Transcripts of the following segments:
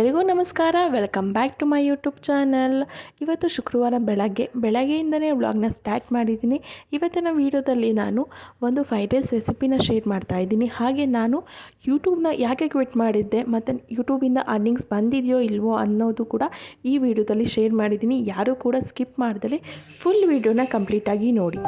ಎಲ್ಲರಿಗೂ ನಮಸ್ಕಾರ. Welcome back to my YouTube channel ಇವತ್ತು ಶುಕ್ರವಾರ ಬೆಳಗ್ಗೆ, ಬೆಳಗ್ಗೆಯಿಂದನೇ ವ್ಲಾಗ್ನ ಸ್ಟಾರ್ಟ್ ಮಾಡಿದ್ದೀನಿ. ಇವತ್ತಿನ ವೀಡಿಯೋದಲ್ಲಿ ನಾನು ಒಂದು ಫೈವ್ ಡೇಸ್ ರೆಸಿಪಿನ ಶೇರ್ ಮಾಡ್ತಾ ಇದ್ದೀನಿ. ಹಾಗೆ ನಾನು ಯೂಟ್ಯೂಬ್ನ ಯಾಕೆ ಕ್ವಿಟ್ ಮಾಡಿದ್ದೆ, ಮತ್ತು ಯೂಟ್ಯೂಬಿಂದ ಅರ್ನಿಂಗ್ಸ್ ಬಂದಿದೆಯೋ ಇಲ್ವೋ ಅನ್ನೋದು ಕೂಡ ಈ ವಿಡಿಯೋದಲ್ಲಿ ಶೇರ್ ಮಾಡಿದ್ದೀನಿ. ಯಾರೂ ಕೂಡ ಸ್ಕಿಪ್ ಮಾಡ್ದಲೇ ಫುಲ್ ವೀಡಿಯೋನ ಕಂಪ್ಲೀಟಾಗಿ ನೋಡಿ.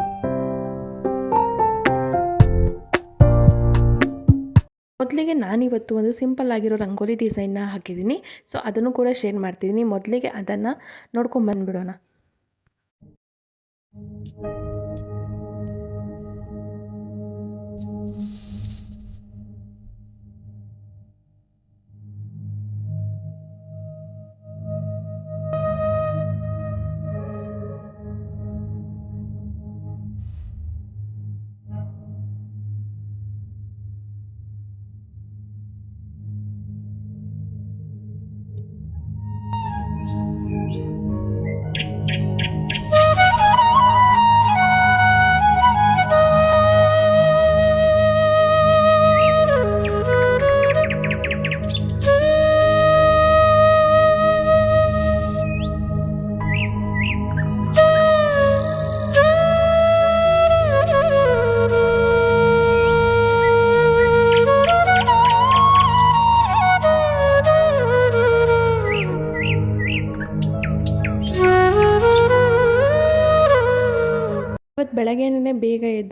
ಮೊದಲಿಗೆ ನಾನಿವತ್ತು ಒಂದು ಸಿಂಪಲ್ ಆಗಿರೋ ರಂಗೋಲಿ ಡಿಸೈನ್ನ ಹಾಕಿದ್ದೀನಿ. ಸೊ ಅದನ್ನು ಕೂಡ ಶೇರ್ ಮಾಡ್ತಿದ್ದೀನಿ. ಮೊದಲಿಗೆ ಅದನ್ನು ನೋಡ್ಕೊಂಬಂದ್ಬಿಡೋಣ ಇವತ್ತು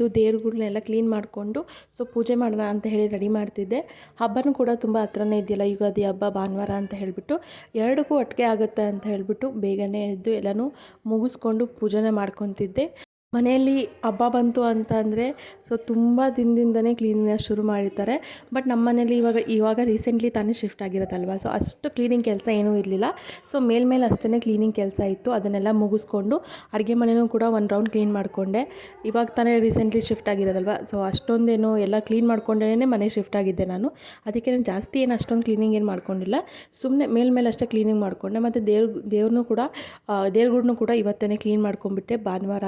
ಎದ್ದು ದೇವ್ರುಗಳ್ನೆಲ್ಲ ಕ್ಲೀನ್ ಮಾಡಿಕೊಂಡು, ಸೊ ಪೂಜೆ ಮಾಡೋಣ ಅಂತ ಹೇಳಿ ರೆಡಿ ಮಾಡ್ತಿದ್ದೆ. ಹಬ್ಬನೂ ಕೂಡ ತುಂಬ ಹತ್ರನೇ ಇದೆಯಲ್ಲ, ಯುಗಾದಿ ಹಬ್ಬ, ಭಾನುವಾರ ಅಂತ ಹೇಳಿಬಿಟ್ಟು. ಎರಡಕ್ಕೂ ಒಟ್ಟಿಗೆ ಆಗುತ್ತೆ ಅಂತ ಹೇಳಿಬಿಟ್ಟು ಬೇಗನೆ ಎದ್ದು ಎಲ್ಲನೂ ಮುಗಿಸ್ಕೊಂಡು ಪೂಜೆನೇ ಮಾಡ್ಕೊತಿದ್ದೆ. ಮನೆಯಲ್ಲಿ ಹಬ್ಬ ಬಂತು ಅಂತ ಅಂದರೆ ಸೊ ತುಂಬ ದಿನದಿಂದನೇ ಕ್ಲೀನಿಂಗ್ ಶುರು ಮಾಡಿರ್ತಾರೆ. ಬಟ್ ನಮ್ಮ ಮನೇಲಿ ಇವಾಗ ಇವಾಗ ರೀಸೆಂಟ್ಲಿ ತಾನೇ ಶಿಫ್ಟ್ ಆಗಿರೋದಲ್ವ ಸೊ ಅಷ್ಟು ಕ್ಲೀನಿಂಗ್ ಕೆಲಸ ಏನೂ ಇರಲಿಲ್ಲ. ಸೊ ಮೇಲ್ಮೇಲೆ ಅಷ್ಟೇ ಕ್ಲೀನಿಂಗ್ ಕೆಲಸ ಇತ್ತು. ಅದನ್ನೆಲ್ಲ ಮುಗಿಸ್ಕೊಂಡು ಅಡುಗೆ ಮನೆಯೂ ಕೂಡ ಒಂದು ರೌಂಡ್ ಕ್ಲೀನ್ ಮಾಡಿಕೊಂಡೆ. ಇವಾಗ ತಾನೇ ರೀಸೆಂಟ್ಲಿ ಶಿಫ್ಟ್ ಆಗಿರೋದಲ್ವ? ಸೊ ಅಷ್ಟೊಂದೇನು ಎಲ್ಲ ಕ್ಲೀನ್ ಮಾಡ್ಕೊಂಡೇ ಮನೆ ಶಿಫ್ಟ್ ಆಗಿದ್ದೆ ನಾನು. ಅದಕ್ಕೆ ನಾನು ಜಾಸ್ತಿ ಏನು ಅಷ್ಟೊಂದು ಕ್ಲೀನಿಂಗ್ ಏನು ಮಾಡ್ಕೊಂಡಿಲ್ಲ. ಸುಮ್ಮನೆ ಮೇಲ್ಮೇಲೆ ಅಷ್ಟೇ ಕ್ಲೀನಿಂಗ್ ಮಾಡಿಕೊಂಡೆ. ಮತ್ತು ದೇವ್ರ ದೇವ್ರನ್ನೂ ಕೂಡ ದೇವ್ರಗಳ್ನೂ ಕೂಡ ಇವತ್ತೇ ಕ್ಲೀನ್ ಮಾಡ್ಕೊಂಡ್ಬಿಟ್ಟೆ. ಭಾನುವಾರ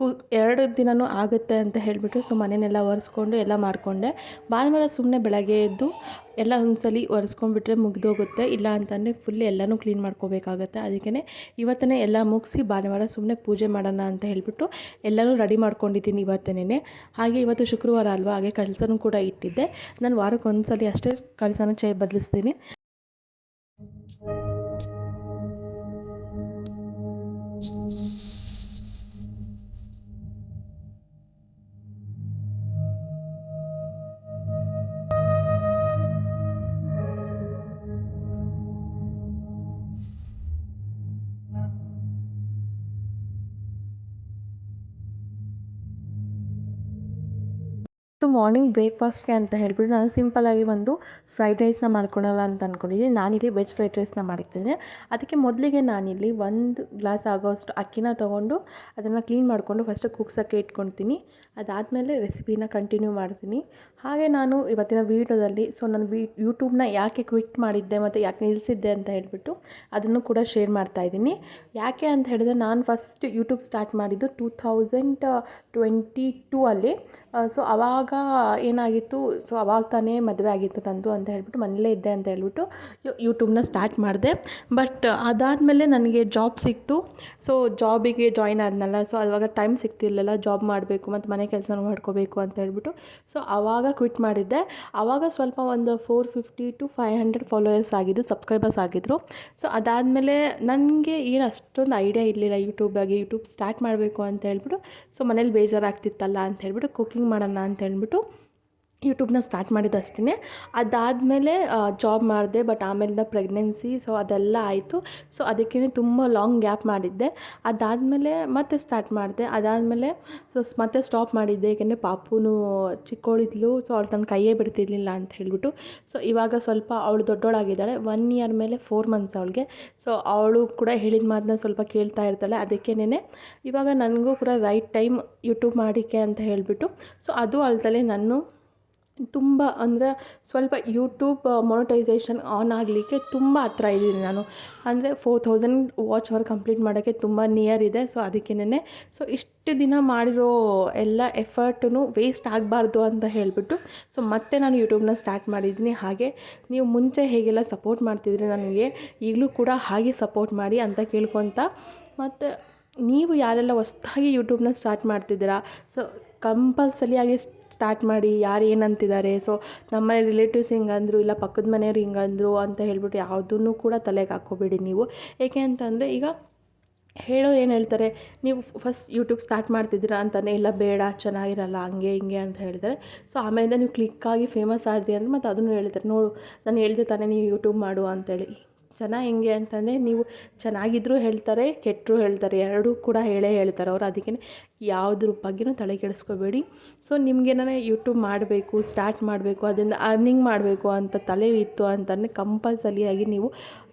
ಕು ಎರಡು ದಿನವೂ ಆಗುತ್ತೆ ಅಂತ ಹೇಳಿಬಿಟ್ಟು ಸೊ ಮನೆಯೆಲ್ಲ ಒರೆಸ್ಕೊಂಡು ಎಲ್ಲ ಮಾಡಿಕೊಂಡೆ. ಭಾನುವಾರ ಸುಮ್ಮನೆ ಬೆಳಗ್ಗೆ ಎದ್ದು ಎಲ್ಲ ಒಂದ್ಸಲಿ ಒರೆಸ್ಕೊಂಡ್ಬಿಟ್ರೆ ಮುಗಿದೋಗುತ್ತೆ. ಇಲ್ಲ ಅಂತಂದರೆ ಫುಲ್ ಎಲ್ಲನೂ ಕ್ಲೀನ್ ಮಾಡ್ಕೋಬೇಕಾಗತ್ತೆ. ಅದಕ್ಕೆ ಇವತ್ತೇ ಎಲ್ಲ ಮುಗಿಸಿ ಭಾನುವಾರ ಸುಮ್ಮನೆ ಪೂಜೆ ಮಾಡೋಣ ಅಂತ ಹೇಳಿಬಿಟ್ಟು ಎಲ್ಲನೂ ರೆಡಿ ಮಾಡ್ಕೊಂಡಿದ್ದೀನಿ ಇವತ್ತೇನೆ ಹಾಗೆ ಇವತ್ತು ಶುಕ್ರವಾರ ಅಲ್ವಾ? ಹಾಗೆ ಕಳಸನೂ ಕೂಡ ಇಟ್ಟಿದ್ದೆ. ನಾನು ವಾರಕ್ಕೆ ಒಂದ್ಸಲಿ ಅಷ್ಟೇ ಕಳಸನ ಚೇ ಬದಲಿಸ್ತೀನಿ. ಮಾರ್ನಿಂಗ್ ಬ್ರೇಕ್ಫಾಸ್ಟ್ಗೆ ಅಂತ ಹೇಳಿಬಿಟ್ಟು ನಾನು ಸಿಂಪಲ್ಲಾಗಿ ಒಂದು ಫ್ರೈಡ್ ರೈಸ್ನ ಮಾಡ್ಕೊಳ್ಳೋಣ ಅಂತ ಅಂದ್ಕೊಂಡಿದ್ದೀನಿ ನಾನಿಲ್ಲಿ ವೆಜ್ ಫ್ರೈಡ್ ರೈಸ್ನ ಮಾಡಿದ್ದೀನಿ ಅದಕ್ಕೆ ಮೊದಲಿಗೆ ನಾನಿಲ್ಲಿ ಒಂದು ಗ್ಲಾಸ್ ಆಗೋಷ್ಟು ಅಕ್ಕಿನ ತೊಗೊಂಡು ಅದನ್ನು ಕ್ಲೀನ್ ಮಾಡಿಕೊಂಡು ಫಸ್ಟು ಕುಗ್ಸೋಕ್ಕೆ ಇಟ್ಕೊಳ್ತೀನಿ. ಅದಾದಮೇಲೆ ರೆಸಿಪಿನ ಕಂಟಿನ್ಯೂ ಮಾಡ್ತೀನಿ. ಹಾಗೆ ನಾನು ಇವತ್ತಿನ ವೀಡಿಯೋದಲ್ಲಿ ಸೊ ನಾನು ವಿ ಯೂಟ್ಯೂಬ್ನ ಯಾಕೆ ಕ್ವಿಟ್ ಮಾಡಿದ್ದೆ ಮತ್ತು ಯಾಕೆ ನಿಲ್ಲಿಸಿದ್ದೆ ಅಂತ ಹೇಳಿಬಿಟ್ಟು ಅದನ್ನು ಕೂಡ ಶೇರ್ ಮಾಡ್ತಾ ಇದ್ದೀನಿ. ಯಾಕೆ ಅಂತ ಹೇಳಿದ್ರೆ ನಾನು ಫಸ್ಟ್ ಯೂಟ್ಯೂಬ್ ಸ್ಟಾರ್ಟ್ ಮಾಡಿದ್ದು ಟೂ ಥೌಸಂಡ್ ಟ್ವೆಂಟಿ ಟೂ ಅಲ್ಲಿ ಸೊ ಆವಾಗ ಏನಾಗಿತ್ತು ಸೊ ಅವಾಗ ತಾನೇ ಮದುವೆ ಆಗಿತ್ತು ನಂದು ಅಂತ ಹೇಳ್ಬಿಟ್ಟು ಮನೇಲೇ ಇದ್ದೆ ಅಂತ ಹೇಳ್ಬಿಟ್ಟು ಯೂಟ್ಯೂಬ್ನ ಸ್ಟಾರ್ಟ್ ಮಾಡಿದೆ. ಬಟ್ ಅದಾದಮೇಲೆ ನನಗೆ ಜಾಬ್ ಸಿಕ್ತು. ಸೊ ಜಾಬಿಗೆ ಜಾಯ್ನ್ ಆದ್ನಲ್ಲ. ಸೊ ಅವಾಗ ಟೈಮ್ ಸಿಗ್ತಿರ್ಲಿಲ್ಲ. ಜಾಬ್ ಮಾಡಬೇಕು ಮತ್ತು ಮನೆ ಕೆಲಸನೂ ಮಾಡ್ಕೋಬೇಕು ಅಂತ ಹೇಳ್ಬಿಟ್ಟು. ಸೊ ಆವಾಗ ಕ್ವಿಟ್ ಮಾಡಿದ್ದೆ. ಆವಾಗ ಸ್ವಲ್ಪ ಒಂದು four fifty to five hundred followers ಆಗಿದ್ದು ಸಬ್ಸ್ಕ್ರೈಬರ್ಸ್ ಆಗಿದ್ದರು ಸೊ ಅದಾದಮೇಲೆ ನನಗೆ ಏನು ಅಷ್ಟೊಂದು ಐಡಿಯಾ ಇರಲಿಲ್ಲ ಯೂಟ್ಯೂಬಾಗಿ ಯೂಟ್ಯೂಬ್ ಸ್ಟಾರ್ಟ್ ಮಾಡಬೇಕು ಅಂತ ಹೇಳ್ಬಿಟ್ಟು. ಸೊ ಮನೇಲಿ ಬೇಜಾರಾಗ್ತಿತ್ತಲ್ಲ ಅಂತ ಹೇಳ್ಬಿಟ್ಟು ಕುಕಿಂಗ್ ಮಾಡೋಣ ಅಂತ ಹೇಳ್ಬಿಟ್ಟು. ಯೂಟ್ಯೂಬ್ನ ಸ್ಟಾರ್ಟ್ ಮಾಡಿದ್ದಷ್ಟೇ ಅದಾದಮೇಲೆ ಜಾಬ್ ಮಾಡಿದೆ, ಬಟ್ ಆಮೇಲಿಂದ ಪ್ರೆಗ್ನೆನ್ಸಿ, ಸೊ ಅದೆಲ್ಲ ಆಯಿತು. ಸೊ ಅದಕ್ಕೇ ತುಂಬ ಲಾಂಗ್ ಗ್ಯಾಪ್ ಮಾಡಿದ್ದೆ. ಅದಾದಮೇಲೆ ಮತ್ತೆ ಸ್ಟಾರ್ಟ್ ಮಾಡಿದೆ. ಅದಾದಮೇಲೆ, ಸೊ ಮತ್ತೆ ಸ್ಟಾಪ್ ಮಾಡಿದ್ದೆ. ಏಕೆಂದರೆ ಪಾಪುನು ಚಿಕ್ಕವಳಿದ್ಲು ಸೊ ಅವಳು ತನ್ನ ಕೈಯೇ ಬಿಡ್ತಿರ್ಲಿಲ್ಲ ಅಂತ ಹೇಳಿಬಿಟ್ಟು. ಸೊ ಇವಾಗ ಸ್ವಲ್ಪ ಅವಳು ದೊಡ್ಡೋಳಾಗಿದ್ದಾಳೆ. ಒನ್ ಇಯರ್ ಮೇಲೆ ಫೋರ್ ಮಂತ್ಸ್ ಅವಳಿಗೆ. ಸೊ ಅವಳು ಕೂಡ ಹೇಳಿದ ಮಾತನ್ನ ಸ್ವಲ್ಪ ಕೇಳ್ತಾ ಇರ್ತಾಳೆ. ಅದಕ್ಕೇನೆ ಇವಾಗ ನನಗೂ ಕೂಡ ರೈಟ್ ಟೈಮ್ ಯೂಟ್ಯೂಬ್ ಮಾಡಿಕೆ ಅಂತ ಹೇಳಿಬಿಟ್ಟು. ಸೊ ಅದು ಅಲ್ದಲೆ ನಾನು ತುಂಬ ಅಂದರೆ ಸ್ವಲ್ಪ ಯೂಟ್ಯೂಬ್ ಮೊನಟೈಸೇಷನ್ ಆನ್ ಆಗಲಿಕ್ಕೆ ತುಂಬ ಹತ್ರ ಇದ್ದೀನಿ ನಾನು. ಅಂದರೆ four thousand watch hour complete ಮಾಡೋಕ್ಕೆ ತುಂಬ ನಿಯರ್ ಇದೆ. ಸೊ ಅದಕ್ಕೇನೆ ಸೊ ಇಷ್ಟು ದಿನ ಮಾಡಿರೋ ಎಲ್ಲ ಎಫರ್ಟೂ ವೇಸ್ಟ್ ಆಗಬಾರ್ದು ಅಂತ ಹೇಳಿಬಿಟ್ಟು ಸೊ ಮತ್ತೆ ನಾನು ಯೂಟ್ಯೂಬ್ನ ಸ್ಟಾರ್ಟ್ ಮಾಡಿದ್ದೀನಿ. ಹಾಗೆ ನೀವು ಮುಂಚೆ ಹೇಗೆಲ್ಲ ಸಪೋರ್ಟ್ ಮಾಡ್ತಿದ್ರೆ ನನಗೆ, ಈಗಲೂ ಕೂಡ ಹಾಗೆ ಸಪೋರ್ಟ್ ಮಾಡಿ ಅಂತ ಕೇಳ್ಕೊತ ಮತ್ತು ನೀವು ಯಾರೆಲ್ಲ ಹೊಸ್ದಾಗಿ ಯೂಟ್ಯೂಬ್ನ ಸ್ಟಾರ್ಟ್ ಮಾಡ್ತಿದ್ದೀರಾ, ಸೊ ಕಂಪಲ್ಸರಿಯಾಗಿ ಸ್ಟಾರ್ಟ್ ಮಾಡಿ ಯಾರು ಏನಂತಿದ್ದಾರೆ. ಸೊ ನಮ್ಮ ರಿಲೇಟಿವ್ಸ್ ಹಿಂಗಂದರು, ಇಲ್ಲ ಪಕ್ಕದ ಮನೆಯವ್ರು ಹಿಂಗಂದರು ಅಂತ ಹೇಳ್ಬಿಟ್ಟು ಯಾವುದನ್ನು ಕೂಡ ತಲೆಗೆ ಹಾಕೋಬೇಡಿ ನೀವು. ಏಕೆ ಅಂತಂದರೆ ಈಗ ಹೇಳೋರು ಏನು ಹೇಳ್ತಾರೆ, ನೀವು ಫಸ್ಟ್ ಯೂಟ್ಯೂಬ್ ಸ್ಟಾರ್ಟ್ ಮಾಡ್ತಿದ್ದೀರಾ ಅಂತಲೇ ಇಲ್ಲ ಬೇಡ, ಚೆನ್ನಾಗಿರಲ್ಲ, ಹಂಗೆ ಹಿಂಗೆ ಅಂತ ಹೇಳ್ತಾರೆ. ಸೊ ಆಮೇಲಿಂದ ನೀವು ಕ್ಲಿಕ್ಕಾಗಿ ಫೇಮಸ್ ಆದ್ರಿ ಅಂದ್ರೆ ಮತ್ತು ಅದನ್ನು ಹೇಳ್ತಾರೆ ನೋಡು, ನಾನು ಹೇಳಿದೆ ತಾನೇ ನೀವು ಯೂಟ್ಯೂಬ್ ಮಾಡು ಅಂತೇಳಿ ಜನ ಹೆಂಗೆ ಅಂತಂದರೆ ನೀವು ಚೆನ್ನಾಗಿದ್ರೂ ಹೇಳ್ತಾರೆ, ಕೆಟ್ಟರೂ ಹೇಳ್ತಾರೆ, ಎರಡೂ ಕೂಡ ಹೇಳೇ ಹೇಳ್ತಾರೆ. ಅವ್ರು ಅದಕ್ಕೆ ಯಾವುದ್ರ ಬಗ್ಗೆನೂ ತಲೆ ಕೆಡಿಸ್ಕೋಬೇಡಿ ಸೊ ನಿಮ್ಗೇನಾರ ಯೂಟ್ಯೂಬ್ ಮಾಡಬೇಕು ಸ್ಟಾರ್ಟ್ ಮಾಡಬೇಕು, ಅದರಿಂದ ಅರ್ನಿಂಗ್ ಮಾಡಬೇಕು ಅಂತ ತಲೆ ಇತ್ತು ಅಂತಂದರೆ ಕಂಪಲ್ಸರಿಯಾಗಿ ನೀವು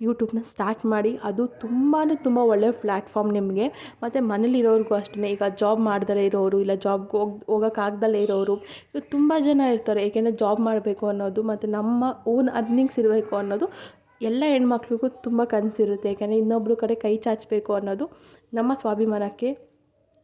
ಯೂಟ್ಯೂಬ್ನ ಸ್ಟಾರ್ಟ್ ಮಾಡಿ. ಅದು ತುಂಬಾ ತುಂಬ ಒಳ್ಳೆಯ ಪ್ಲ್ಯಾಟ್ಫಾರ್ಮ್ ನಿಮಗೆ. ಮತ್ತು ಮನೇಲಿರೋರಿಗೂ ಅಷ್ಟೇ ಈಗ ಜಾಬ್ ಮಾಡ್ದಲೇ ಇರೋರು, ಇಲ್ಲ ಜಾಬ್ಗೆ ಹೋಗಿ ಹೋಗೋಕ್ಕಾಗ್ದಲೇ ಇರೋರು ತುಂಬ ಜನ ಇರ್ತಾರೆ. ಏಕೆಂದರೆ ಜಾಬ್ ಮಾಡಬೇಕು ಅನ್ನೋದು, ಮತ್ತು ನಮ್ಮ ಓನ್ ಅರ್ನಿಂಗ್ಸ್ ಇರಬೇಕು ಅನ್ನೋದು ಎಲ್ಲ ಹೆಣ್ಮಕ್ಳಿಗೂ ತುಂಬ ಕನಸಿರುತ್ತೆ. ಯಾಕೆಂದರೆ ಇನ್ನೊಬ್ರ ಕಡೆ ಕೈ ಚಾಚಬೇಕು ಅನ್ನೋದು ನಮ್ಮ ಸ್ವಾಭಿಮಾನಕ್ಕೆ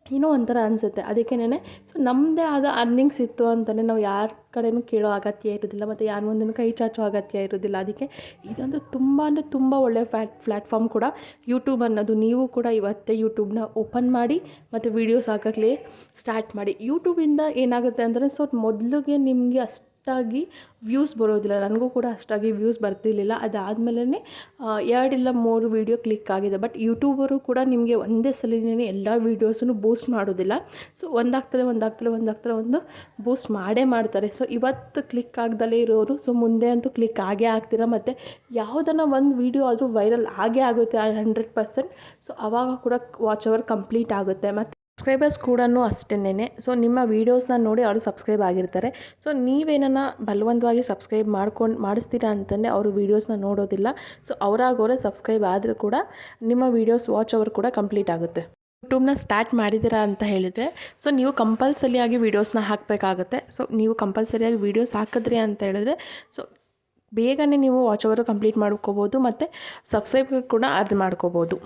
ಏನೋ ಒಂಥರ ಅನಿಸುತ್ತೆ. ಅದಕ್ಕೇನೆ ಸೊ ನಮ್ಮದೇ ಆದ ಅರ್ನಿಂಗ್ಸ್ ಇತ್ತು ಅಂತಲೇ ನಾವು ಯಾರ ಕಡೆಯೂ ಕೇಳೋ ಅಗತ್ಯ ಇರೋದಿಲ್ಲ, ಮತ್ತು ಯಾರ ಮುಂದೆನೂ ಕೈ ಚಾಚೋ ಅಗತ್ಯ ಇರೋದಿಲ್ಲ. ಅದಕ್ಕೆ ಇದೊಂದು ತುಂಬ ಅಂದರೆ ತುಂಬ ಒಳ್ಳೆಯ ಫ್ಯಾಟ್ ಪ್ಲ್ಯಾಟ್ಫಾರ್ಮ್ ಕೂಡ. ಯೂಟ್ಯೂಬ್ ಅನ್ನೋದು ನೀವು ಕೂಡ ಇವತ್ತೇ ಯೂಟ್ಯೂಬ್ನ ಓಪನ್ ಮಾಡಿ, ಮತ್ತು ವೀಡಿಯೋಸ್ ಹಾಕಕ್ಕೆ ಸ್ಟಾರ್ಟ್ ಮಾಡಿ. ಯೂಟ್ಯೂಬಿಂದ ಏನಾಗುತ್ತೆ ಅಂದರೆ ಸೊ ಮೊದಲಿಗೆ ನಿಮಗೆ ಅಷ್ಟು ಅಷ್ಟಾಗಿ ವ್ಯೂಸ್ ಬರೋದಿಲ್ಲ. ನನಗೂ ಕೂಡ ಅಷ್ಟಾಗಿ ವ್ಯೂಸ್ ಬರ್ತಿರ್ಲಿಲ್ಲ. ಅದಾದಮೇಲೆ ಎರಡಿಲ್ಲ ಮೂರು ವೀಡಿಯೋ ಕ್ಲಿಕ್ ಆಗಿದೆ. ಬಟ್ ಯೂಟ್ಯೂಬರು ಕೂಡ ನಿಮಗೆ ಒಂದೇ ಸಲಿನೇ ಎಲ್ಲ ವೀಡಿಯೋಸನ್ನು ಬೂಸ್ಟ್ ಮಾಡೋದಿಲ್ಲ. ಸೊ ಒಂದಾಗ್ತಲೇ ಒಂದಾಗ್ತಲೇ ಒಂದಾಗ್ತಲೇ ಒಂದು ಬೂಸ್ಟ್ ಮಾಡೇ ಮಾಡ್ತಾರೆ. ಸೊ ಇವತ್ತು ಕ್ಲಿಕ್ ಆಗ್ದಲೇ ಇರೋರು ಸೊ ಮುಂದೆ ಅಂತೂ ಕ್ಲಿಕ್ ಆಗೇ ಆಗ್ತೀರ? ಮತ್ತು ಯಾವುದನ್ನ ಒಂದು ವೀಡಿಯೋ ಆದರೂ ವೈರಲ್ ಆಗೇ ಆಗುತ್ತೆ ಹಂಡ್ರೆಡ್ ಪರ್ಸೆಂಟ್ ಸೊ ಆವಾಗ ಕೂಡ ವಾಚ್ ಅವರ್ ಕಂಪ್ಲೀಟ್ ಆಗುತ್ತೆ. ಮತ್ತು ಸಬ್ಸ್ಕ್ರೈಬರ್ಸ್ ಕೂಡ ಅಷ್ಟೇನೆ ಸೊ ನಿಮ್ಮ ವೀಡಿಯೋಸ್ನ ನೋಡಿ ಅವರು ಸಬ್ಸ್ಕ್ರೈಬ್ ಆಗಿರ್ತಾರೆ. ಸೊ ನೀವೇನನ್ನ ಬಲವಂತವಾಗಿ ಸಬ್ಸ್ಕ್ರೈಬ್ ಮಾಡ್ಕೊಂಡು, ಮಾಡಿಸ್ತೀರಾ ಅಂತಂದರೆ ಅವರು ವೀಡಿಯೋಸ್ನ ನೋಡೋದಿಲ್ಲ. ಸೊ ಅವರಾಗೋರೆ ಸಬ್ಸ್ಕ್ರೈಬ್ ಆದರೂ ಕೂಡ ನಿಮ್ಮ ವೀಡಿಯೋಸ್ ವಾಚ್ ಅವರ್ ಕೂಡ ಕಂಪ್ಲೀಟ್ ಆಗುತ್ತೆ. ಯೂಟ್ಯೂಬ್ನ ಸ್ಟಾರ್ಟ್ ಮಾಡಿದ್ದೀರಾ ಅಂತ ಹೇಳಿದರೆ ಸೊ ನೀವು ಕಂಪಲ್ಸರಿಯಾಗಿ ವೀಡಿಯೋಸ್ನ ಹಾಕಬೇಕಾಗುತ್ತೆ. ಸೊ ನೀವು ಕಂಪಲ್ಸರಿಯಾಗಿ ವೀಡಿಯೋಸ್ ಹಾಕಿದ್ರಿ ಅಂತ ಹೇಳಿದ್ರೆ ಸೊ ಬೇಗನೆ ನೀವು ವಾಚ್ ಅವರು ಕಂಪ್ಲೀಟ್ ಮಾಡ್ಕೋಬೋದು ಮತ್ತು ಸಬ್ಸ್ಕ್ರೈಬರ್ ಕೂಡ ಅರ್ಧ ಮಾಡ್ಕೋಬೋದು.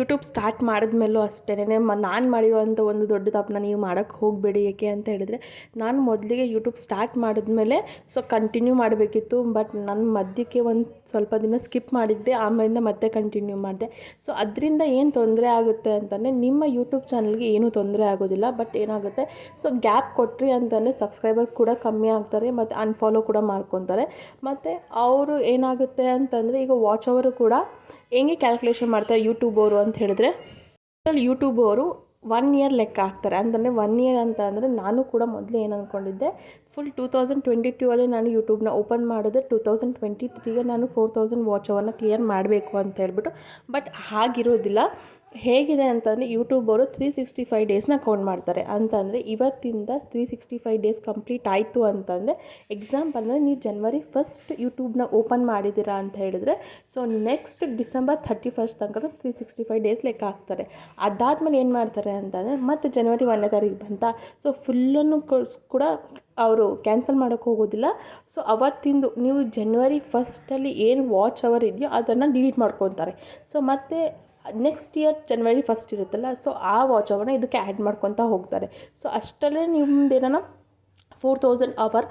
ಯೂಟ್ಯೂಬ್ ಸ್ಟಾರ್ಟ್ ಮಾಡಿದ್ಮೇಲೂ ಅಷ್ಟೇ ಮ, ನಾನು ಮಾಡಿರುವಂಥ ಒಂದು ದೊಡ್ಡ ತಪ್ಪನ್ನ ನೀವು ಮಾಡೋಕ್ಕೆ ಹೋಗಬೇಡಿ ಏಕೆ ಅಂತ ಹೇಳಿದರೆ, ನಾನು ಮೊದಲಿಗೆ ಯೂಟ್ಯೂಬ್ ಸ್ಟಾರ್ಟ್ ಮಾಡಿದ್ಮೇಲೆ ಸೊ ಕಂಟಿನ್ಯೂ ಮಾಡಬೇಕಿತ್ತು ಬಟ್ ನನ್ನ ಮಧ್ಯಕ್ಕೆ ಒಂದು ಸ್ವಲ್ಪ ದಿನ ಸ್ಕಿಪ್ ಮಾಡಿದ್ದೆ, ಆಮೇಲಿಂದ ಮತ್ತೆ ಕಂಟಿನ್ಯೂ ಮಾಡಿದೆ. ಸೊ ಅದರಿಂದ ಏನು ತೊಂದರೆ ಆಗುತ್ತೆ ಅಂತಂದರೆ, ನಿಮ್ಮ ಯೂಟ್ಯೂಬ್ ಚಾನಲ್ಗೆ ಏನೂ ತೊಂದರೆ ಆಗೋದಿಲ್ಲ ಬಟ್ ಏನಾಗುತ್ತೆ ಸೊ ಗ್ಯಾಪ್ ಕೊಟ್ರಿ ಅಂತಂದರೆ ಸಬ್ಸ್ಕ್ರೈಬರ್ ಕೂಡ ಕಮ್ಮಿ ಆಗ್ತಾರೆ, ಮತ್ತು ಅನ್ಫಾಲೋ ಕೂಡ ಮಾಡ್ಕೊತಾರೆ. ಮತ್ತು ಅವರು ಏನಾಗುತ್ತೆ ಅಂತಂದರೆ, ಈಗ ವಾಚ್ ಅವರು ಕೂಡ ಹೆಂಗೆ ಕ್ಯಾಲ್ಕುಲೇಷನ್ ಮಾಡ್ತಾರೆ, ಯೂಟ್ಯೂಬ್ ಅವರು ಅಂತ ಹೇಳಿದ್ರೆ ಯೂಟ್ಯೂಬ್ ಅವರು ಒನ್ ಇಯರ್ ಲೆಕ್ಕ ಹಾಕ್ತಾರೆ. ಅಂದರೆ ಒನ್ ಇಯರ್ ಅಂತ ಅಂದರೆ ನಾನು ಕೂಡ ಮೊದಲು ಏನು ಅಂದ್ಕೊಂಡಿದ್ದೆ full two thousand twenty two ಅಲ್ಲಿ ನಾನು ಯೂಟ್ಯೂಬ್ನ ಓಪನ್ ಮಾಡಿದ್ರೆ ಟೂ ತೌಸಂಡ್ ಟ್ವೆಂಟಿ ತ್ರೀಗೆ ನಾನು ಫೋರ್ ತೌಸಂಡ್ ವಾಚ್ ಅವರ್ನ ಕ್ಲಿಯರ್ ಮಾಡಬೇಕು ಅಂತ ಹೇಳ್ಬಿಟ್ಟು. ಬಟ್ ಹಾಗಿರೋದಿಲ್ಲ. ಹೇಗಿದೆ ಅಂತಂದರೆ ಯೂಟ್ಯೂಬವರು ತ್ರೀ ಸಿಕ್ಸ್ಟಿ ಫೈವ್ ಡೇಸ್ನ ಕೌಂಟ್ ಮಾಡ್ತಾರೆ. ಅಂತಂದರೆ ಇವತ್ತಿಂದ three sixty five days complete ಆಯಿತು ಅಂತಂದರೆ ಎಕ್ಸಾಂಪಲ್ ಅಂದರೆ ನೀವು ಜನ್ವರಿ ಫಸ್ಟ್ ಯೂಟ್ಯೂಬ್ನ ಓಪನ್ ಮಾಡಿದ್ದೀರಾ ಅಂತ ಹೇಳಿದ್ರೆ so next December thirty first ತನಕ ತ್ರೀ ಸಿಕ್ಸ್ಟಿ ಫೈವ್ ಡೇಸ್ ಲೆಕ್ಕ ಹಾಕ್ತಾರೆ. ಅದಾದಮೇಲೆ ಏನು ಮಾಡ್ತಾರೆ ಅಂತಂದರೆ ಮತ್ತು ಜನ್ವರಿ ಒಂದನೇ ತಾರೀಕು ಬಂತ? ಸೊ ಫುಲ್ಲನ್ನು ಕೂಡ ಅವರು ಕ್ಯಾನ್ಸಲ್ ಮಾಡೋಕ್ಕೆ ಹೋಗೋದಿಲ್ಲ. ಸೊ ಅವತ್ತಿಂದು ನೀವು ಜನ್ವರಿ ಫಸ್ಟಲ್ಲಿ ಏನು ವಾಚ್ ಅವರ್ ಇದೆಯೋ ಅದನ್ನು ಡಿಲೀಟ್ ಮಾಡ್ಕೊತಾರೆ. ಸೊ ಮತ್ತು ನೆಕ್ಸ್ಟ್ ಇಯರ್ ಜನ್ವರಿ ಫಸ್ಟ್ ಇರುತ್ತಲ್ಲ ಸೊ ಆ ವಾಚ್ ಅವರ್ನ ಇದಕ್ಕೆ ಆ್ಯಡ್ ಮಾಡ್ಕೊತಾ ಹೋಗ್ತಾರೆ. ಸೊ ಅಷ್ಟರಲ್ಲೇ ನಿಮ್ದು ಫೋರ್ ತೌಸಂಡ್ ಅವರ್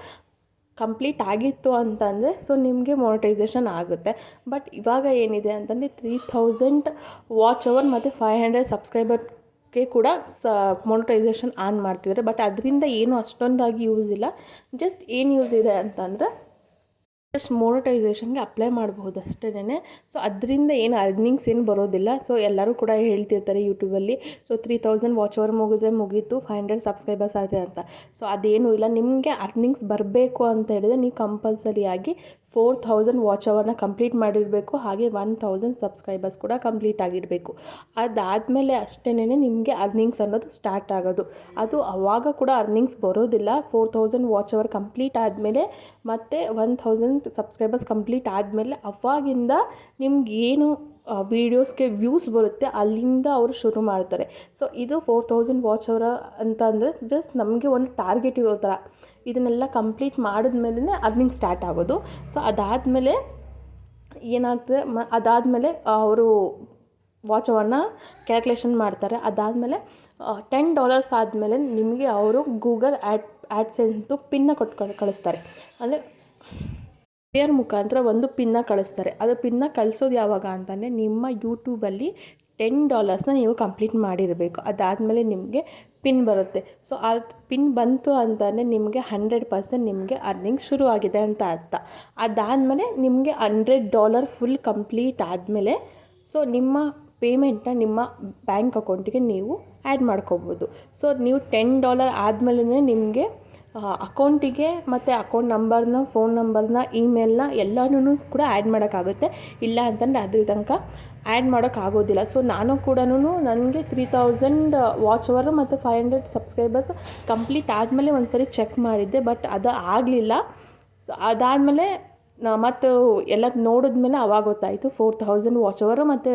ಕಂಪ್ಲೀಟ್ ಆಗಿತ್ತು ಅಂತಂದರೆ ಸೊ ನಿಮಗೆ ಮೋನಿಟೈಸೇಷನ್ ಆಗುತ್ತೆ. ಬಟ್ ಇವಾಗ ಏನಿದೆ ಅಂತಂದರೆ ತ್ರೀ ಥೌಸಂಡ್ ವಾಚ್ ಅವರ್ ಮತ್ತು ಫೈವ್ ಹಂಡ್ರೆಡ್ ಸಬ್ಸ್ಕ್ರೈಬರ್ಗೆ ಕೂಡ ಸ ಮೋನಿಟೈಸೇಷನ್ ಆನ್ ಮಾಡ್ತಿದ್ದಾರೆ. ಬಟ್ ಅದರಿಂದ ಏನು ಅಷ್ಟೊಂದಾಗಿ ಯೂಸ್ ಇಲ್ಲ. ಜಸ್ಟ್ ಏನು ಯೂಸ್ ಇದೆ ಅಂತಂದರೆ ಜಸ್ಟ್ ಮೋನಟೈಸೇಷನ್ಗೆ ಅಪ್ಲೈ ಮಾಡ್ಬೋದು ಅಷ್ಟೇನೆ ಸೊ ಅದರಿಂದ ಏನು ಅರ್ನಿಂಗ್ಸ್ ಏನು ಬರೋದಿಲ್ಲ. ಸೊ ಎಲ್ಲರೂ ಕೂಡ ಹೇಳ್ತಿರ್ತಾರೆ ಯೂಟ್ಯೂಬಲ್ಲಿ so three thousand watch hour ಮುಗಿದ್ರೆ ಮುಗೀತು ಫೈವ್ ಹಂಡ್ರೆಡ್ ಸಬ್ಸ್ಕ್ರೈಬರ್ಸ್ ಆದರೆ ಅಂತ. ಸೊ ಅದೇನೂ ಇಲ್ಲ. ನಿಮಗೆ ಅರ್ನಿಂಗ್ಸ್ ಬರಬೇಕು ಅಂತ ಹೇಳಿದ್ರೆ ನೀವು ಕಂಪಲ್ಸರಿಯಾಗಿ ಫೋರ್ ಥೌಸಂಡ್ ವಾಚ್ ಅವರ್ನ ಕಂಪ್ಲೀಟ್ ಮಾಡಿರಬೇಕು, ಹಾಗೆ ಒನ್ ಥೌಸಂಡ್ ಸಬ್ಸ್ಕ್ರೈಬರ್ಸ್ ಕೂಡ ಕಂಪ್ಲೀಟ್ ಆಗಿರಬೇಕು. ಅದಾದಮೇಲೆ ಅಷ್ಟೇನೆ ನಿಮಗೆ ಅರ್ನಿಂಗ್ಸ್ ಅನ್ನೋದು ಸ್ಟಾರ್ಟ್ ಆಗೋದು. ಅದು ಆವಾಗ ಕೂಡ ಅರ್ನಿಂಗ್ಸ್ ಬರೋದಿಲ್ಲ. Four thousand watch hour complete ಆದಮೇಲೆ ಮತ್ತು ಒನ್ ಥೌಸಂಡ್ ಸಬ್ಸ್ಕ್ರೈಬರ್ಸ್ ಕಂಪ್ಲೀಟ್ ಆದಮೇಲೆ ಅವಾಗಿಂದ ನಿಮ್ಗೆ ಏನು ವೀಡಿಯೋಸ್ಗೆ ವ್ಯೂಸ್ ಬರುತ್ತೆ, ಅಲ್ಲಿಂದ ಅವರು ಶುರು ಮಾಡ್ತಾರೆ. ಸೊ ಇದು ಫೋರ್ ತೌಸಂಡ್ ವಾಚ್ ಅವರ ಅಂತ ಅಂದರೆ ಜಸ್ಟ್ ನಮಗೆ ಒಂದು ಟಾರ್ಗೆಟ್ ಇರೋ ಥರ. ಇದನ್ನೆಲ್ಲ ಕಂಪ್ಲೀಟ್ ಮಾಡಿದ್ಮೇಲೆ ಅರ್ನಿಂಗ್ ಸ್ಟಾರ್ಟ್ ಆಗೋದು. ಸೊ ಅದಾದಮೇಲೆ ಏನಾಗ್ತದೆ, ಮ, ಅದಾದಮೇಲೆ ಅವರು ವಾಚ್ ಅವರನ್ನ ಕ್ಯಾಲ್ಕುಲೇಷನ್ ಮಾಡ್ತಾರೆ. ಅದಾದಮೇಲೆ ಟೆನ್ ಡಾಲರ್ಸ್ ಆದಮೇಲೆ ನಿಮಗೆ ಅವರು ಗೂಗಲ್ ಆ್ಯಡ್ ಆ್ಯಡ್ಸೆನ್ಸ್ದು ಪಿನ್ನ ಕೊಟ್ಕೊಂಡು ಕಳಿಸ್ತಾರೆ. ಅಂದರೆ ಕೊರಿಯರ್ ಮುಖಾಂತರ ಒಂದು ಪಿನ್ನ ಕಳಿಸ್ತಾರೆ. ಅದು ಪಿನ್ನ ಕಳಿಸೋದು ಯಾವಾಗ ಅಂತಂದರೆ ನಿಮ್ಮ ಯೂಟ್ಯೂಬಲ್ಲಿ ಟೆನ್ ಡಾಲರ್ಸ್ನ ನೀವು ಕಂಪ್ಲೀಟ್ ಮಾಡಿರಬೇಕು. ಅದಾದಮೇಲೆ ನಿಮಗೆ ಪಿನ್ ಬರುತ್ತೆ. ಸೊ ಆ ಪಿನ್ ಬಂತು ಅಂತಲೇ ನಿಮಗೆ ಹಂಡ್ರೆಡ್ ಪರ್ಸೆಂಟ್ ನಿಮಗೆ ಅರ್ನಿಂಗ್ ಶುರು ಆಗಿದೆ ಅಂತ ಅರ್ಥ. ಅದಾದಮೇಲೆ ನಿಮಗೆ ಹಂಡ್ರೆಡ್ ಡಾಲರ್ ಫುಲ್ ಕಂಪ್ಲೀಟ್ ಆದಮೇಲೆ ಸೊ ನಿಮ್ಮ ಪೇಮೆಂಟ್ನ ನಿಮ್ಮ ಬ್ಯಾಂಕ್ ಅಕೌಂಟಿಗೆ ನೀವು ಆ್ಯಡ್ ಮಾಡ್ಕೋಬೋದು. ಸೊ ನೀವು ಟೆನ್ ಡಾಲರ್ ಆದಮೇಲೆ ನಿಮಗೆ ಅಕೌಂಟಿಗೆ ಮತ್ತು ಅಕೌಂಟ್ ನಂಬರ್ನ, ಫೋನ್ ನಂಬರ್ನ, ಇಮೇಲ್ನ ಎಲ್ಲನೂ ಕೂಡ ಆ್ಯಡ್ ಮಾಡೋಕ್ಕಾಗುತ್ತೆ. ಇಲ್ಲ ಅಂತಂದರೆ ಅದ್ರ ತನಕ ಆ್ಯಡ್ ಮಾಡೋಕ್ಕಾಗೋದಿಲ್ಲ. ಸೊ, ನಾನು ಕೂಡ ನನಗೆ ತ್ರೀ ತೌಸಂಡ್ ವಾಚ್ ಅವರು ಮತ್ತು ಫೈವ್ ಹಂಡ್ರೆಡ್ ಸಬ್ಸ್ಕ್ರೈಬರ್ಸ್ ಕಂಪ್ಲೀಟ್ ಆದಮೇಲೆ ಒಂದು ಸರಿ ಚೆಕ್ ಮಾಡಿದ್ದೆ ಬಟ್ ಅದು ಆಗಲಿಲ್ಲ. ಸೊ ಅದಾದಮೇಲೆ ಮತ್ತು ಎಲ್ಲ ನೋಡಿದ್ಮೇಲೆ ಅವಾಗ ಗೊತ್ತಾಯಿತು. ಫೋರ್ ಥೌಸಂಡ್ ವಾಚ್ ಅವರು ಮತ್ತು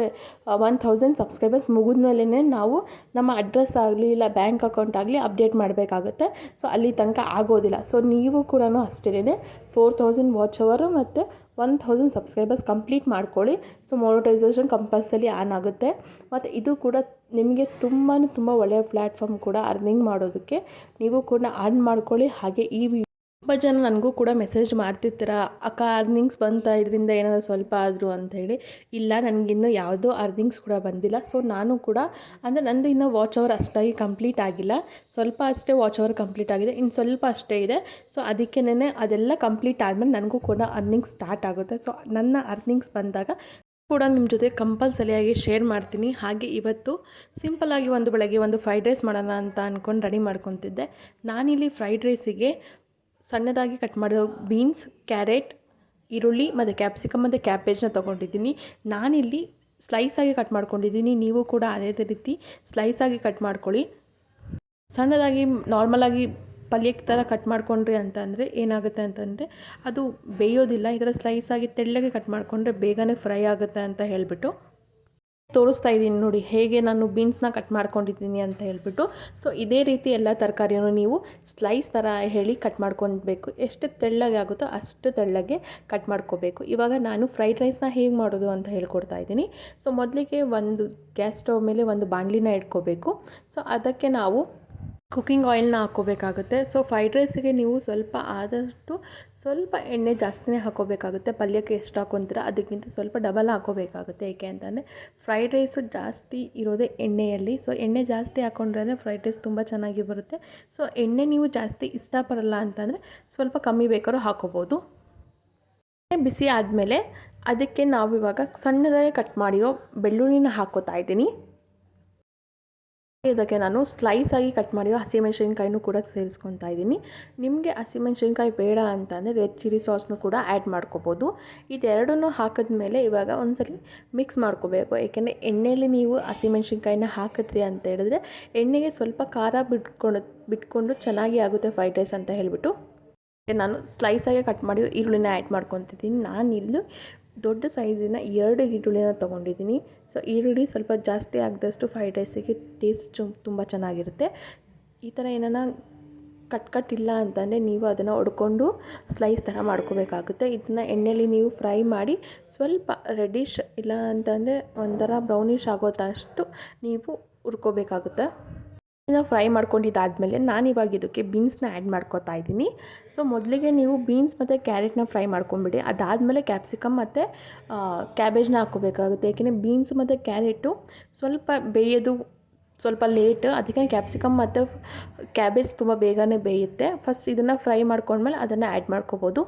ಒನ್ ಥೌಸಂಡ್ ಸಬ್ಸ್ಕ್ರೈಬರ್ಸ್ ಮುಗಿದ್ಮೇಲೆ ನಾವು ನಮ್ಮ ಅಡ್ರೆಸ್ ಆಗಲಿ, ಇಲ್ಲ ಬ್ಯಾಂಕ್ ಅಕೌಂಟ್ ಆಗಲಿ ಅಪ್ಡೇಟ್ ಮಾಡಬೇಕಾಗುತ್ತೆ. ಸೊ ಅಲ್ಲಿ ತನಕ ಆಗೋದಿಲ್ಲ. ಸೊ ನೀವು ಕೂಡ ಅಷ್ಟೇ ಫೋರ್ ಥೌಸಂಡ್ ವಾಚ್ ಅವರು ಮತ್ತು ಒನ್ ಥೌಸಂಡ್ ಸಬ್ಸ್ಕ್ರೈಬರ್ಸ್ ಕಂಪ್ಲೀಟ್ ಮಾಡ್ಕೊಳ್ಳಿ. ಸೊ ಮೋನಿಟೈಸೇಷನ್ ಕಂಪಲ್ಸರಿ ಆನ್ ಆಗುತ್ತೆ. ಮತ್ತು ಇದು ಕೂಡ ನಿಮಗೆ ತುಂಬಾ ತುಂಬ ಒಳ್ಳೆಯ ಪ್ಲ್ಯಾಟ್ಫಾರ್ಮ್ ಕೂಡ ಅರ್ನಿಂಗ್ ಮಾಡೋದಕ್ಕೆ ನೀವು ಕೂಡ ಆನ್ ಮಾಡ್ಕೊಳ್ಳಿ. ಹಾಗೆ ಈ ತುಂಬ ಜನ ನನಗೂ ಕೂಡ ಮೆಸೇಜ್ ಮಾಡ್ತಿರ್ತೀರ, ಅಕ್ಕ, ಅರ್ನಿಂಗ್ಸ್ ಬಂತಾ? ಇದರಿಂದ ಏನಾದರೂ ಸ್ವಲ್ಪ ಆದರೂ ಅಂಥೇಳಿ ಇಲ್ಲ ನನಗಿನ್ನೂ ಯಾವುದೂ ಅರ್ನಿಂಗ್ಸ್ ಕೂಡ ಬಂದಿಲ್ಲ. ಸೊ, ನಾನು ಕೂಡ, ಅಂದರೆ ನಂದು ಇನ್ನೂ ವಾಚ್ ಅವರ್ ಅಷ್ಟಾಗಿ ಕಂಪ್ಲೀಟ್ ಆಗಿಲ್ಲ. ಸ್ವಲ್ಪ ಅಷ್ಟೇ ವಾಚ್ ಅವರ್ ಕಂಪ್ಲೀಟ್ ಆಗಿದೆ. ಇನ್ನು ಸ್ವಲ್ಪ ಅಷ್ಟೇ ಇದೆ. ಸೊ ಅದಕ್ಕೇನೆ ಅದೆಲ್ಲ ಕಂಪ್ಲೀಟ್ ಆದಮೇಲೆ ನನಗೂ ಕೂಡ ಅರ್ನಿಂಗ್ಸ್ ಸ್ಟಾರ್ಟ್ ಆಗುತ್ತೆ. ಸೊ, ನನ್ನ ಅರ್ನಿಂಗ್ಸ್ ಬಂದಾಗ ಕೂಡ ನಿಮ್ಮ ಜೊತೆ ಕಂಪಲ್ಸರಿಯಾಗಿ ಶೇರ್ ಮಾಡ್ತೀನಿ. ಹಾಗೆ ಇವತ್ತು ಸಿಂಪಲ್ಲಾಗಿ ಒಂದು ಬೆಳಗ್ಗೆ ಒಂದು ಫ್ರೈಡ್ ರೈಸ್ ಮಾಡೋಣ ಅಂತ ಅಂದ್ಕೊಂಡು ರೆಡಿ ಮಾಡ್ಕೊತಿದ್ದೆ. ನಾನಿಲ್ಲಿ ಫ್ರೈಡ್ ರೈಸಿಗೆ ಸಣ್ಣದಾಗಿ ಕಟ್ ಮಾಡಿರೋ ಬೀನ್ಸ್ ಕ್ಯಾರೆಟ್ ಈರುಳ್ಳಿ ಮತ್ತು ಕ್ಯಾಪ್ಸಿಕಮ್ ಮತ್ತು ಕ್ಯಾಬೇಜ್ನ ತೊಗೊಂಡಿದ್ದೀನಿ. ನಾನಿಲ್ಲಿ ಸ್ಲೈಸಾಗಿ ಕಟ್ ಮಾಡ್ಕೊಂಡಿದ್ದೀನಿ. ನೀವು ಕೂಡ ಅದೇ ರೀತಿ ಸ್ಲೈಸಾಗಿ ಕಟ್ ಮಾಡ್ಕೊಳ್ಳಿ. ಸಣ್ಣದಾಗಿ ನಾರ್ಮಲಾಗಿ ಪಲ್ಯಕ್ಕೆ ಥರ ಕಟ್ ಮಾಡ್ಕೊಂಡ್ರಿ ಅಂತಂದರೆ ಏನಾಗುತ್ತೆ ಅಂತಂದರೆ ಅದು ಬೇಯೋದಿಲ್ಲ. ಈ ಥರ ಸ್ಲೈಸಾಗಿ ತೆಳ್ಳಗೆ ಕಟ್ ಮಾಡಿಕೊಂಡ್ರೆ ಬೇಗನೆ ಫ್ರೈ ಆಗುತ್ತೆ ಅಂತ ಹೇಳಿಬಿಟ್ಟು ತೋರಿಸ್ತಾ ಇದ್ದೀನಿ ನೋಡಿ, ಹೇಗೆ ನಾನು ಬೀನ್ಸ್ನ ಕಟ್ ಮಾಡ್ಕೊಂಡಿದ್ದೀನಿ ಅಂತ ಹೇಳ್ಬಿಟ್ಟು. ಸೊ ಇದೇ ರೀತಿ ಎಲ್ಲ ತರಕಾರಿಯನ್ನು ನೀವು ಸ್ಲೈಸ್ ಥರ ಹೇಳಿ ಕಟ್ ಮಾಡ್ಕೊಳ್ಬೇಕು. ಎಷ್ಟು ತೆಳ್ಳಗೆ ಆಗುತ್ತೋ ಅಷ್ಟು ತೆಳ್ಳಗೆ ಕಟ್ ಮಾಡ್ಕೋಬೇಕು ಇವಾಗ ನಾನು ಫ್ರೈಡ್ ರೈಸ್ನ ಹೇಗೆ ಮಾಡೋದು ಅಂತ ಹೇಳ್ಕೊಡ್ತಾ ಇದ್ದೀನಿ. ಸೊ ಮೊದಲಿಗೆ ಒಂದು ಗ್ಯಾಸ್ ಸ್ಟವ್ ಮೇಲೆ ಒಂದು ಬಾಣಲಿನ ಇಟ್ಕೋಬೇಕು ಸೊ ಅದಕ್ಕೆ ನಾವು ಕುಕ್ಕಿಂಗ್ ಆಯಿಲ್ನ ಹಾಕ್ಕೋಬೇಕಾಗುತ್ತೆ. ಸೊ, ಫ್ರೈಡ್ ರೈಸಿಗೆ ನೀವು ಸ್ವಲ್ಪ ಆದಷ್ಟು ಸ್ವಲ್ಪ ಎಣ್ಣೆ ಜಾಸ್ತಿನೇ ಹಾಕೋಬೇಕಾಗುತ್ತೆ ಪಲ್ಯಕ್ಕೆ ಎಷ್ಟು ಹಾಕೊತೀರ ಅದಕ್ಕಿಂತ ಸ್ವಲ್ಪ ಡಬಲ್ ಹಾಕೋಬೇಕಾಗುತ್ತೆ ಏಕೆ ಅಂತಂದರೆ ಫ್ರೈಡ್ ರೈಸು ಜಾಸ್ತಿ ಇರೋದೇ ಎಣ್ಣೆಯಲ್ಲಿ. ಸೊ, ಎಣ್ಣೆ ಜಾಸ್ತಿ ಹಾಕೊಂಡ್ರೆ ಫ್ರೈಡ್ ರೈಸ್ ತುಂಬ ಚೆನ್ನಾಗಿ ಬರುತ್ತೆ. ಸೊ, ಎಣ್ಣೆ ನೀವು ಜಾಸ್ತಿ ಇಷ್ಟಪಡಲ್ಲ ಅಂತಂದರೆ ಸ್ವಲ್ಪ ಕಮ್ಮಿ ಬೇಕಾದ್ರೂ ಹಾಕೋಬೋದು ಬಿಸಿ ಆದಮೇಲೆ ಅದಕ್ಕೆ ನಾವು ಇವಾಗ ಸಣ್ಣದಾಗಿ ಕಟ್ ಮಾಡಿರೋ ಬೆಳ್ಳುಳ್ಳಿನ ಹಾಕೋತಾ ಇದ್ದೀನಿ. ಇದಕ್ಕೆ ನಾನು ಸ್ಲೈಸಾಗಿ ಕಟ್ ಮಾಡಿರೋ ಹಸಿಮೆಣ್ಸಿನ್ಕಾಯಿನೂ ಕೂಡ ಸೇರಿಸ್ಕೊತಾ ಇದ್ದೀನಿ. ನಿಮಗೆ ಹಸಿಮೆಣ್ಸಿನ್ಕಾಯಿ ಬೇಡ ಅಂತಂದರೆ ರೆಡ್ ಚಿಲ್ಲಿ ಸಾಸ್ನು ಕೂಡ ಆ್ಯಡ್ ಮಾಡ್ಕೋಬೋದು. ಇದೆರಡನ್ನೂ ಹಾಕಿದ್ಮೇಲೆ ಇವಾಗ ಒಂದ್ಸಲಿ ಮಿಕ್ಸ್ ಮಾಡ್ಕೋಬೇಕು. ಏಕೆಂದರೆ ಎಣ್ಣೆಯಲ್ಲಿ ನೀವು ಹಸಿಮೆಣ್ಸಿನ್ಕಾಯಿನ ಹಾಕಿದ್ರಿ ಅಂತ ಹೇಳಿದ್ರೆ ಎಣ್ಣೆಗೆ ಸ್ವಲ್ಪ ಖಾರ ಬಿಟ್ಕೊಂಡು ಬಿಟ್ಕೊಂಡು ಚೆನ್ನಾಗಿ ಆಗುತ್ತೆ ಫ್ರೈಡ್ ರೈಸ್ ಅಂತ ಹೇಳಿಬಿಟ್ಟು. ನಾನು ಸ್ಲೈಸಾಗಿ ಕಟ್ ಮಾಡಿ ಈರುಳ್ಳಿನ ಆ್ಯಡ್ ಮಾಡ್ಕೊತಿದ್ದೀನಿ. ನಾನಿಲ್ಲಿ ದೊಡ್ಡ ಸೈಜಿನ ಎರಡು ಈರುಳ್ಳಿನ ತೊಗೊಂಡಿದ್ದೀನಿ. ಸೊ ಈರುಳ್ಳಿ ಸ್ವಲ್ಪ ಜಾಸ್ತಿ ಆಗದಷ್ಟು ಫ್ರೈಡ್ ಡೇಸಿಗೆ ಟೇಸ್ಟ್ ಚು ತುಂಬ ಚೆನ್ನಾಗಿರುತ್ತೆ. ಈ ಥರ ಏನಾನ ಕಟ್ ಕಟ್ ಇಲ್ಲ ಅಂತಂದರೆ ನೀವು ಅದನ್ನು ಹೊಡ್ಕೊಂಡು ಸ್ಲೈಸ್ ಥರ ಮಾಡ್ಕೋಬೇಕಾಗುತ್ತೆ. ಇದನ್ನ ಎಣ್ಣೆಯಲ್ಲಿ ನೀವು ಫ್ರೈ ಮಾಡಿ ಸ್ವಲ್ಪ ರೆಡಿಶ್ ಇಲ್ಲ ಅಂತಂದರೆ ಒಂಥರ ಆಗೋ ಆಗೋದಷ್ಟು ನೀವು ಹುರ್ಕೋಬೇಕಾಗುತ್ತೆ. ಇದನ್ನ ಫ್ರೈ ಮಾಡ್ಕೊಂಡಿದ್ದಾದಮೇಲೆ ನಾನು ಇವಾಗ ಇದಕ್ಕೆ ಬೀನ್ಸ್ನ ಆ್ಯಡ್ ಮಾಡ್ಕೋತಾ ಇದ್ದೀನಿ. ಸೊ ಮೊದಲಿಗೆ ನೀವು ಬೀನ್ಸ್ ಮತ್ತು ಕ್ಯಾರೆಟ್ನ ಫ್ರೈ ಮಾಡ್ಕೊಂಬಿಡಿ ಅದಾದಮೇಲೆ ಕ್ಯಾಪ್ಸಿಕಮ್ ಮತ್ತು ಕ್ಯಾಬೇಜ್ನ ಹಾಕೋಬೇಕಾಗುತ್ತೆ ಏಕೆಂದರೆ ಬೀನ್ಸ್ ಮತ್ತು ಕ್ಯಾರೆಟು ಸ್ವಲ್ಪ ಬೇಯೋದು, ಸ್ವಲ್ಪ ಲೇಟ್ ಅದಕ್ಕೆ ಕ್ಯಾಪ್ಸಿಕಮ್ ಮತ್ತು ಕ್ಯಾಬೇಜ್ ತುಂಬ ಬೇಗನೆ ಬೇಯುತ್ತೆ. ಫಸ್ಟ್ ಇದನ್ನು ಫ್ರೈ ಮಾಡ್ಕೊಂಡ್ಮೇಲೆ ಅದನ್ನು ಆ್ಯಡ್ ಮಾಡ್ಕೋಬೋದು.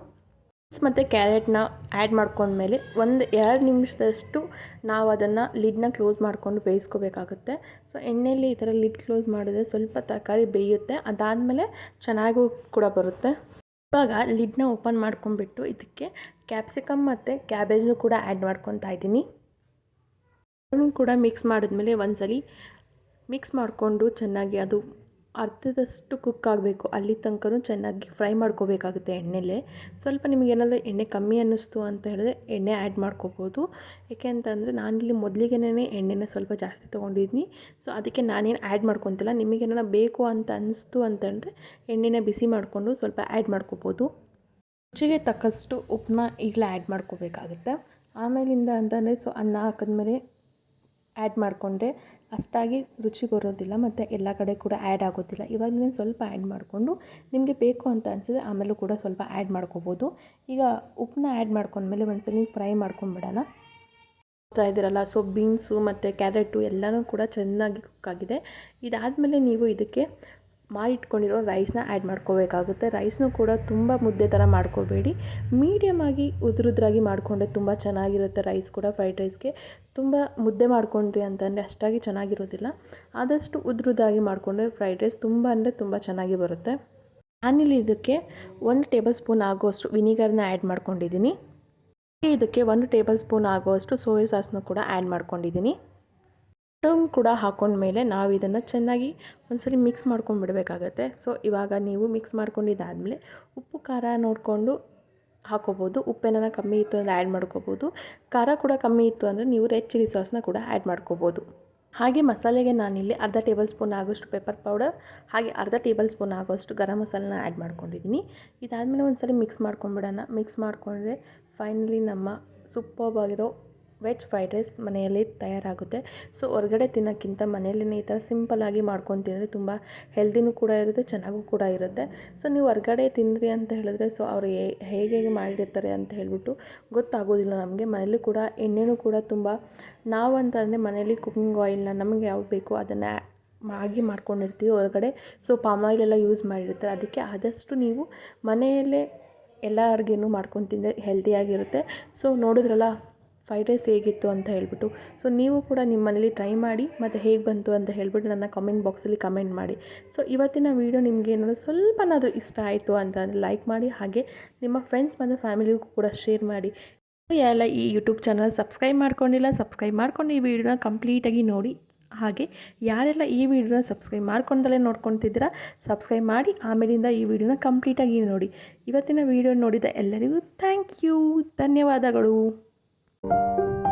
ಮತ್ತು ಕ್ಯಾರೆಟ್ನ ಆ್ಯಡ್ ಮಾಡ್ಕೊಂಡ್ಮೇಲೆ ಒಂದು ಎರಡು ನಿಮಿಷದಷ್ಟು ನಾವು ಅದನ್ನು ಲಿಡ್ನ ಕ್ಲೋಸ್ ಮಾಡಿಕೊಂಡು ಬೇಯಿಸ್ಕೋಬೇಕಾಗುತ್ತೆ. ಸೊ, ಎಣ್ಣೆಯಲ್ಲಿ ಈ ಥರ ಲಿಡ್ ಕ್ಲೋಸ್ ಮಾಡಿದ್ರೆ ಸ್ವಲ್ಪ ತರಕಾರಿ ಬೇಯುತ್ತೆ. ಅದಾದಮೇಲೆ ಚೆನ್ನಾಗೂ ಕೂಡ ಬರುತ್ತೆ. ಇವಾಗ ಲಿಡ್ನ ಓಪನ್ ಮಾಡ್ಕೊಂಡ್ಬಿಟ್ಟು ಇದಕ್ಕೆ ಕ್ಯಾಪ್ಸಿಕಮ್ ಮತ್ತು ಕ್ಯಾಬೇಜ್ನು ಕೂಡ ಆ್ಯಡ್ ಮಾಡ್ಕೊತಾ ಇದ್ದೀನಿ. ಕೂಡ ಮಿಕ್ಸ್ ಮಾಡಿದ್ಮೇಲೆ ಒಂದ್ಸಲಿ ಮಿಕ್ಸ್ ಮಾಡಿಕೊಂಡು ಚೆನ್ನಾಗಿ ಅದು ಅರ್ಧದಷ್ಟು ಕುಕ್ ಆಗಬೇಕು. ಅಲ್ಲಿ ತನಕನೂ ಚೆನ್ನಾಗಿ ಫ್ರೈ ಮಾಡ್ಕೋಬೇಕಾಗುತ್ತೆ ಎಣ್ಣೆಲೇ. ಸ್ವಲ್ಪ ನಿಮಗೆ ಏನಾದರೂ ಎಣ್ಣೆ ಕಮ್ಮಿ ಅನ್ನಿಸ್ತು ಅಂತ ಹೇಳಿದ್ರೆ ಎಣ್ಣೆ ಆ್ಯಡ್ ಮಾಡ್ಕೋಬೋದು. ಏಕೆ ಅಂತಂದರೆ ನಾನಿಲ್ಲಿ ಮೊದಲಿಗೆನೇ ಎಣ್ಣೆನ ಸ್ವಲ್ಪ ಜಾಸ್ತಿ ತೊಗೊಂಡಿದ್ದೀನಿ ಸೊ ಅದಕ್ಕೆ ನಾನೇನು ಆ್ಯಡ್ ಮಾಡ್ಕೊತಿಲ್ಲ. ನಿಮಗೇನಾರ ಬೇಕು ಅಂತ ಅನ್ನಿಸ್ತು ಅಂತಂದರೆ ಎಣ್ಣೆನ ಬಿಸಿ ಮಾಡಿಕೊಂಡು ಸ್ವಲ್ಪ ಆ್ಯಡ್ ಮಾಡ್ಕೋಬೋದು. ರುಚಿಗೆ ತಕ್ಕಷ್ಟು ಉಪ್ಪನ್ನ ಈಗಲೇ ಆ್ಯಡ್ ಮಾಡ್ಕೋಬೇಕಾಗುತ್ತೆ. ಆಮೇಲಿಂದ ಅಂತಂದರೆ ಸೊ ಅನ್ನ ಹಾಕಿದ್ಮೇಲೆ ಆ್ಯಡ್ ಮಾಡಿಕೊಂಡ್ರೆ ಅಷ್ಟಾಗಿ ರುಚಿ ಬರೋದಿಲ್ಲ ಮತ್ತು ಎಲ್ಲ ಕಡೆ ಕೂಡ ಆ್ಯಡ್ ಆಗೋದಿಲ್ಲ. ಇವಾಗ ಇವಾಗಲೇ ಸ್ವಲ್ಪ ಆ್ಯಡ್ ಮಾಡಿಕೊಂಡು ನಿಮಗೆ ಬೇಕು ಅಂತ ಅನಿಸಿದ್ರೆ ಆಮೇಲೂ ಕೂಡ ಸ್ವಲ್ಪ ಆ್ಯಡ್ ಮಾಡ್ಕೋಬೋದು. ಈಗ ಉಪ್ಪನ್ನ ಆ್ಯಡ್ ಮಾಡ್ಕೊಂಡ್ಮೇಲೆ ಒಂದ್ಸಲಿ ಫ್ರೈ ಮಾಡ್ಕೊಂಬಿಡೋಣ ನೋಡ್ತಾ ಇದ್ದೀರಲ್ಲ ಸೊ ಬೀನ್ಸು ಮತ್ತು ಕ್ಯಾರೆಟು ಎಲ್ಲನೂ ಕೂಡ ಚೆನ್ನಾಗಿ ಕುಕ್ ಆಗಿದೆ. ಇದಾದಮೇಲೆ ನೀವು ಇದಕ್ಕೆ ಮಾಡಿಟ್ಕೊಂಡಿರೋ ರೈಸ್ನ ಆ್ಯಡ್ ಮಾಡ್ಕೋಬೇಕಾಗುತ್ತೆ. ರೈಸ್ನೂ ಕೂಡ ತುಂಬ ಮುದ್ದೆ ಥರ ಮಾಡ್ಕೋಬೇಡಿ. ಮೀಡಿಯಮ್ ಆಗಿ ಉದುರುದ್ರಾಗಿ ಮಾಡಿಕೊಂಡ್ರೆ ತುಂಬ ಚೆನ್ನಾಗಿರುತ್ತೆ ರೈಸ್ ಕೂಡ ಫ್ರೈಡ್ ರೈಸ್ಗೆ ತುಂಬ ಮುದ್ದೆ ಮಾಡಿಕೊಂಡ್ರಿ ಅಂತಂದರೆ ಅಷ್ಟಾಗಿ ಚೆನ್ನಾಗಿರೋದಿಲ್ಲ. ಆದಷ್ಟು ಉದುರುದಾಗಿ ಮಾಡಿಕೊಂಡ್ರೆ ಫ್ರೈಡ್ ರೈಸ್ ತುಂಬ ಅಂದರೆ ತುಂಬ ಚೆನ್ನಾಗಿ ಬರುತ್ತೆ. ನಾನಿಲ್ಲಿ ಇದಕ್ಕೆ ಒಂದು ಟೇಬಲ್ ಸ್ಪೂನ್ ಆಗೋಷ್ಟು ವಿನಿಗರ್ನ ಆ್ಯಡ್ ಮಾಡ್ಕೊಂಡಿದ್ದೀನಿ. ಇದಕ್ಕೆ ಒಂದು ಟೇಬಲ್ ಸ್ಪೂನ್ ಆಗೋಷ್ಟು ಸೋಯಾ ಸಾಸ್ನ ಕೂಡ ಆ್ಯಡ್ ಮಾಡ್ಕೊಂಡಿದ್ದೀನಿ. ಟರ್ನ್ ಕೂಡ ಹಾಕೊಂಡ್ಮೇಲೆ ನಾವು ಇದನ್ನು ಚೆನ್ನಾಗಿ ಒಂದ್ಸರಿ ಮಿಕ್ಸ್ ಮಾಡ್ಕೊಂಡು ಬಿಡಬೇಕಾಗತ್ತೆ. ಸೊ ಇವಾಗ ನೀವು ಮಿಕ್ಸ್ ಮಾಡ್ಕೊಂಡಿದ್ದಾದಮೇಲೆ ಉಪ್ಪು, ಖಾರ ನೋಡಿಕೊಂಡು ಹಾಕೋಬೋದು. ಉಪ್ಪೇನ ಕಮ್ಮಿ ಇತ್ತು ಅಂದರೆ ಆ್ಯಡ್ ಮಾಡ್ಕೋಬೋದು. ಖಾರ ಕೂಡ ಕಮ್ಮಿ ಇತ್ತು ಅಂದರೆ ನೀವು ರೆಡ್ ಚಿಲ್ಲಿ ಸಾಸ್ನ ಕೂಡ ಆ್ಯಡ್ ಮಾಡ್ಕೋಬೋದು. ಹಾಗೆ ಮಸಾಲೆಗೆ ನಾನಿಲ್ಲಿ ಅರ್ಧ ಟೇಬಲ್ ಸ್ಪೂನ್ ಆಗೋಷ್ಟು ಪೆಪ್ಪರ್ ಪೌಡರ್ ಹಾಗೆ ಅರ್ಧ ಟೇಬಲ್ ಸ್ಪೂನ್ ಆಗೋಷ್ಟು ಗರಂ ಮಸಾಲೆನ ಆ್ಯಡ್ ಮಾಡ್ಕೊಂಡಿದ್ದೀನಿ. ಇದಾದಮೇಲೆ ಒಂದ್ಸರಿ ಮಿಕ್ಸ್ ಮಾಡ್ಕೊಂಬಿಡೋಣ ಮಿಕ್ಸ್ ಮಾಡಿಕೊಂಡ್ರೆ ಫೈನಲಿ ನಮ್ಮ ಸೂಪರ್ಬ್ ಆಗಿರೋ ವೆಜ್ ಫ್ರೈಡ್ ರೈಸ್ ಮನೆಯಲ್ಲಿ ತಯಾರಾಗುತ್ತೆ. ಸೊ, ಹೊರಗಡೆ ತಿನ್ನೋಕ್ಕಿಂತ ಮನೆಯಲ್ಲೇ ಈ ಥರ ಸಿಂಪಲ್ಲಾಗಿ ಮಾಡ್ಕೊಂಡು ತಿಂದರೆ ತುಂಬ ಹೆಲ್ದಿನೂ ಕೂಡ ಇರುತ್ತೆ, ಚೆನ್ನಾಗೂ ಕೂಡ ಇರುತ್ತೆ. ಸೊ, ನೀವು ಹೊರಗಡೆ ತಿಂದ್ರಿ ಅಂತ ಹೇಳಿದ್ರೆ, ಸೊ, ಅವರು ಹೇಗೆ ಹೇಗೆ ಮಾಡಿರ್ತಾರೆ ಅಂತ ಹೇಳಿಬಿಟ್ಟು ಗೊತ್ತಾಗೋದಿಲ್ಲ ನಮಗೆ. ಮನೇಲಿ ಕೂಡ ಎಣ್ಣೆನೂ ಕೂಡ ತುಂಬ ನಾವು ಅಂತಂದರೆ ಮನೇಲಿ ಕುಕ್ಕಿಂಗ್ ಆಯಿಲ್ನ ನಮಗೆ ಯಾವ್ದು ಬೇಕು ಅದನ್ನು ಆಗಿ ಮಾಡ್ಕೊಂಡಿರ್ತೀವಿ ಹೊರಗಡೆ. ಸೊ, ಪಾಮ್ ಆಯಿಲ್ ಎಲ್ಲ ಯೂಸ್ ಮಾಡಿರ್ತಾರೆ. ಅದಕ್ಕೆ ಆದಷ್ಟು ನೀವು ಮನೆಯಲ್ಲೇ ಎಲ್ಲ ಅಡುಗೆನೂ ಮಾಡ್ಕೊಂಡು ತಿಂದರೆ ಹೆಲ್ದಿಯಾಗಿರುತ್ತೆ. ಸೊ, ನೋಡಿದ್ರಲ್ಲ ಫ್ರೈಡ್ ರೈಸ್ ಹೇಗಿತ್ತು ಅಂತ ಹೇಳ್ಬಿಟ್ಟು. ಸೊ ನೀವು ಕೂಡ ನಿಮ್ಮ ಮನೇಲಿ ಟ್ರೈ ಮಾಡಿ ಮತ್ತು ಹೇಗೆ ಬಂತು ಅಂತ ಹೇಳಿಬಿಟ್ಟು ನನ್ನ ಕಮೆಂಟ್ ಬಾಕ್ಸಲ್ಲಿ ಕಮೆಂಟ್ ಮಾಡಿ. ಸೊ ಇವತ್ತಿನ ವೀಡಿಯೋ ನಿಮಗೆ ಏನಾದರೂ ಸ್ವಲ್ಪನಾದರೂ ಇಷ್ಟ ಆಯಿತು ಅಂತ ಲೈಕ್ ಮಾಡಿ, ಹಾಗೆ ನಿಮ್ಮ ಫ್ರೆಂಡ್ಸ್ ಮತ್ತು ಫ್ಯಾಮಿಲಿಗೂ ಕೂಡ ಶೇರ್ ಮಾಡಿ. ಎಲ್ಲ ಈ ಯೂಟ್ಯೂಬ್ ಚಾನಲ್ ಸಬ್ಸ್ಕ್ರೈಬ್ ಮಾಡ್ಕೊಂಡಿಲ್ಲ ಸಬ್ಸ್ಕ್ರೈಬ್ ಮಾಡ್ಕೊಂಡು ಈ ವಿಡಿಯೋನ ಕಂಪ್ಲೀಟಾಗಿ ನೋಡಿ. ಹಾಗೆ ಯಾರೆಲ್ಲ ಈ ವಿಡಿಯೋನ ಸಬ್ಸ್ಕ್ರೈಬ್ ಮಾಡ್ಕೊಂಡಲ್ಲೇ ನೋಡ್ಕೊತಿದ್ದೀರಾ ಸಬ್ಸ್ಕ್ರೈಬ್ ಮಾಡಿ, ಆಮೇಲಿಂದ ಈ ವಿಡಿಯೋನ ಕಂಪ್ಲೀಟಾಗಿ ನೋಡಿ. ಇವತ್ತಿನ ವಿಡಿಯೋ ನೋಡಿದ ಎಲ್ಲರಿಗೂ ಥ್ಯಾಂಕ್ ಯು ಧನ್ಯವಾದಗಳು. Thank you.